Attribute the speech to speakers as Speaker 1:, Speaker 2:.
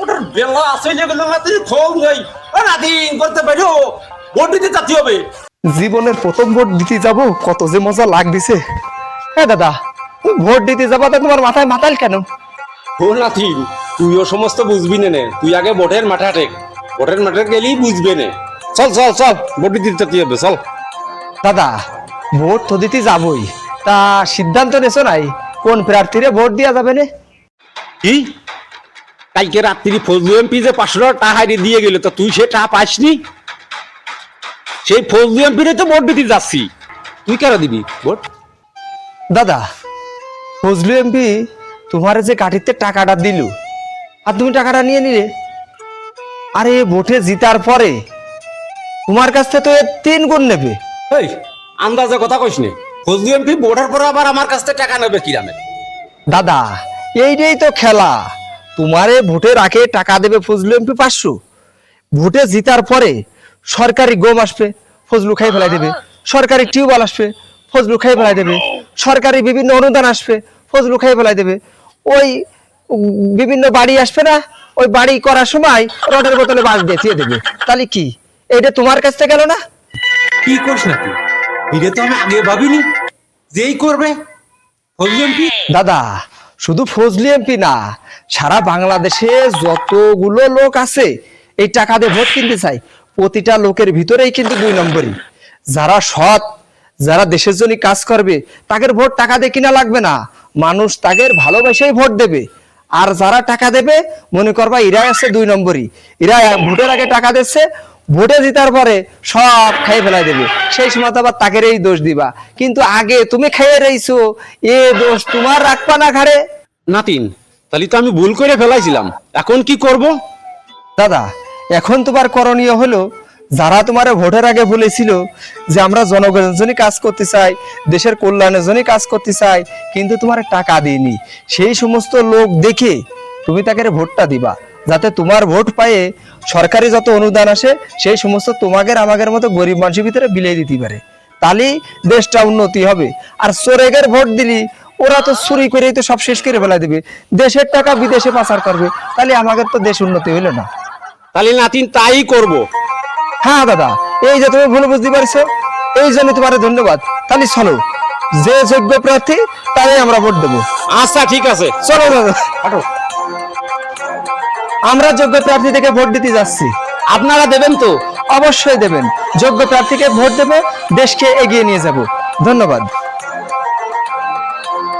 Speaker 1: ওটার বেলা আছে যেগুলো মাত্র ফল নেই রাদিন করতে পারো ভোট দিতে যাতে হবে।
Speaker 2: জীবনের প্রথম ভোট দিতে যাব কত যে মজা লাগতেছে। হ্যাঁ দাদা ভোট দিতে যাবা তা তোমার মাথায় মাতাল কেন?
Speaker 1: ও নাথিন তুইও সমস্ত বুঝবি না নে। তুই আগে ভোটের মাঠে টেক ভোটের মাঠে গেলেই বুঝবে নে। চল চল চল ভোট দিতে যেতে হবে চল।
Speaker 2: দাদা ভোট তো দিতে যাবই। তা সিদ্ধান্ত নেছো নাই? কোন প্রার্থীরে ভোট দেওয়া যাবে না?
Speaker 1: কি? কালকে রাত্রি ফজলু এমপি যে পাঁচশো টাকা টাকা দিয়ে গেল তো তুই সে টাকা পাসনি? সেই ফজলু এমপিরে তো ভোট দিতে যাচ্ছি। তুই কেন দিবি ভোট?
Speaker 2: দাদা ফজলু এমপি তোমার যে কাঠিতে টাকাটা দিল আর তুমি টাকাটা নিয়ে নিলে? আরে ভোটে জিতার পরে তোমার কাছ থেকে তো এর তিন গুণ নেবে।
Speaker 1: এই আন্দাজে কথা কইস নে। ফজলু এমপি ভোটার পর আবার আমার কাছ থেকে টাকা নেবে কিরামে
Speaker 2: দাদা এইটাই তো খেলা। তোমারে ভোটের আগে টাকা দেবে ফজলু এমপি পাঁচশো। ভোটে জিতার পরে সরকারি গম আসবে ফজলু খাই ফেলাই দেবে। সরকারি টিউবওয়েল আসবে ফজলু খাই ফেলাই দেবে। সরকারি বিভিন্ন অনুদান আসবে ফজলু খাই ফেলাই দেবে। ওই বিভিন্ন বাড়ি আসবে না ওই বাড়ি করার সময় রডের বোতলে বাস দিয়ে দেবে। তাহলে কি? এটা তোমার কাছ থেকে গেল না?
Speaker 1: কি করিস না তুই এটা তো আমি আগে ভাবিনি। যেই করবে ফজলু এমপি?
Speaker 2: দাদা শুধু ফজলি এমপি না, সারা বাংলাদেশে যতগুলো লোক আছে, এই টাকা দিয়ে ভোট কিনতে চাই প্রতিটা লোকের ভিতরেই কিন্তু দুই নম্বরই। যারা সৎ, যারা দেশের জন্য কাজ করবে, তাদের ভোট টাকা দিয়ে কিনা লাগবে না। মানুষ তাদের ভালোবাসেই ভোট দেবে। আর যারা টাকা দেবে, মনে করবা এরা আছে দুই নম্বরই। এরা ভোটের আগে টাকা দিচ্ছে ভোটে জিতার পরে সব খাই ফেলাই দেবে। সেই সময় তো আবার তাকের এই দোষ দিবা। কিন্তু আগে তুমি খেয়ে রইছো এ দোষ তোমার রাখবা না ঘাড়ে।
Speaker 1: নাতিন তাহলে তো আমি ভুল করে ফেলাইছিলাম। এখন কি করব?
Speaker 2: দাদা এখন তোমার করণীয় হলো যারা তোমার ভোটের আগে বলেছিল যে আমরা জনগণের জন্য কাজ করতে চাই দেশের কল্যাণের জন্য কাজ করতে চাই কিন্তু তোমার টাকা দিইনি সেই সমস্ত লোক দেখে তুমি তাকে ভোটটা দিবা। যাতে তোমার ভোট পায়ে সরকারি যত অনুদান আসে সেই সমস্ত তোমাদের আমাদের মতো গরিব মানুষের ভিতরে বিলিয়ে দিতে পারে। তাহলেই দেশটা উন্নতি হবে। আর চোরেগের ভোট দিলি ওরা তো চুরি করেই তো সব শেষ করে ফেলা দেবে। দেশের টাকা বিদেশে পাচার করবে তাহলে আমাদের তো দেশ উন্নতি হইল না।
Speaker 1: তাহলে নাতিন তাই করব।
Speaker 2: হ্যাঁ দাদা এই যে তুমি ভুল বুঝতে পারছ এই জন্য তোমার ধন্যবাদ। তাহলে চলো যে যোগ্য প্রার্থী তাই আমরা ভোট দেবো।
Speaker 1: আচ্ছা ঠিক আছে।
Speaker 2: চলো দাদা।
Speaker 1: হাঁটো
Speaker 2: আমরা যোগ্য প্রার্থী থেকে ভোট দিতে যাচ্ছি।
Speaker 1: আপনারা দেবেন তো?
Speaker 2: অবশ্যই দেবেন। যোগ্য প্রার্থীকে ভোট দেবো, দেশকে এগিয়ে নিয়ে যাব। ধন্যবাদ।